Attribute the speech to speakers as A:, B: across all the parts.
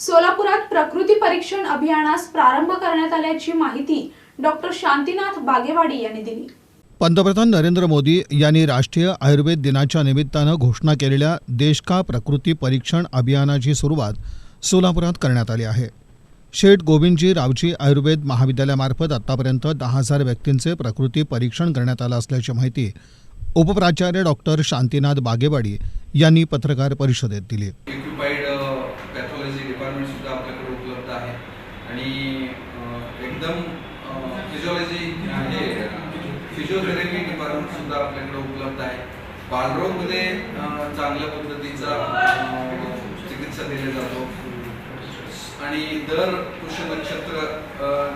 A: सोलापुरात प्रकृती परीक्षण अभियानास प्रारंभ करण्यात आल्याची माहिती डॉक्टर शांतीनाथ बागेवाडी यांनी दिली.
B: पंतप्रधान नरेंद्र मोदी यांनी राष्ट्रीय आयुर्वेद दिनाच्या निमित्तानं घोषणा केलेल्या देश का प्रकृती परीक्षण अभियानाची सुरुवात सोलापुरात करण्यात आली आहे. शेठ गोविंदजी रावजी आयुर्वेद महाविद्यालयामार्फत आतापर्यंत दहा हजार व्यक्तींचे प्रकृती परीक्षण करण्यात आलं असल्याची माहिती उपप्राचार्य डॉक्टर शांतीनाथ बागेवाडी यांनी पत्रकार परिषदेत दिली.
C: इक्विपाईड डिपार्टमेंट सुद्धा आपल्याकडे उपलब्ध आहे. आणि एकदम फिजिओलॉजी हे फिजिओथेरपी डिपार्टमेंट सुद्धा आपल्याकडे उपलब्ध आहे. बालरोगमध्ये चांगल्या पद्धतीचा चिकित्सा दिली जातो. आणि दर पुष्य नक्षत्र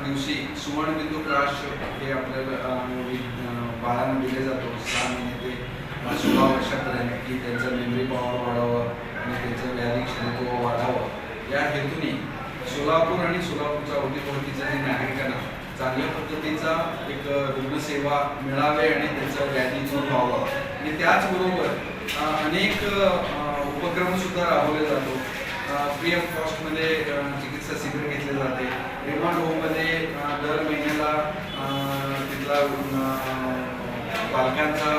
C: दिवशी सुवर्णबिंदू प्राश हे आपल्याला बाळांना दिले जातो. सहा महिने ते सोळा वर्षापर्यंत की त्यांचा मेमरी पॉवर वाढावं आणि त्यांचं व्याधी क्षमत्व वाढावं या हेतूने सोलापूर आणि सोलापूरच्या अवतीभोवतीच्या नागरिकांना चांगल्या पद्धतीचा एक रुग्णसेवा मिळावे आणि त्यांचं व्याधी दूर व्हावं. आणि त्याचबरोबर अनेक उपक्रमसुद्धा उपक्रम सुद्धा राबवले जातो. फ्री ऑफ कॉस्टमध्ये चिकित्सा शिबिर घेतले जाते. रिमांड होममध्ये दर महिन्याला तिथला पालकांचा बालकांचा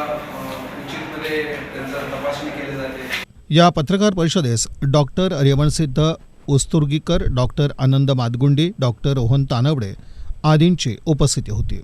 C: उचितमध्ये त्यांचा तपासणी केली जाते.
B: या पत्रकार परिषदेस doctor Revansiddha Usturgikar doctor Anand Madgundi doctor Rohan Tanwade आदींची उपस्थिती होती.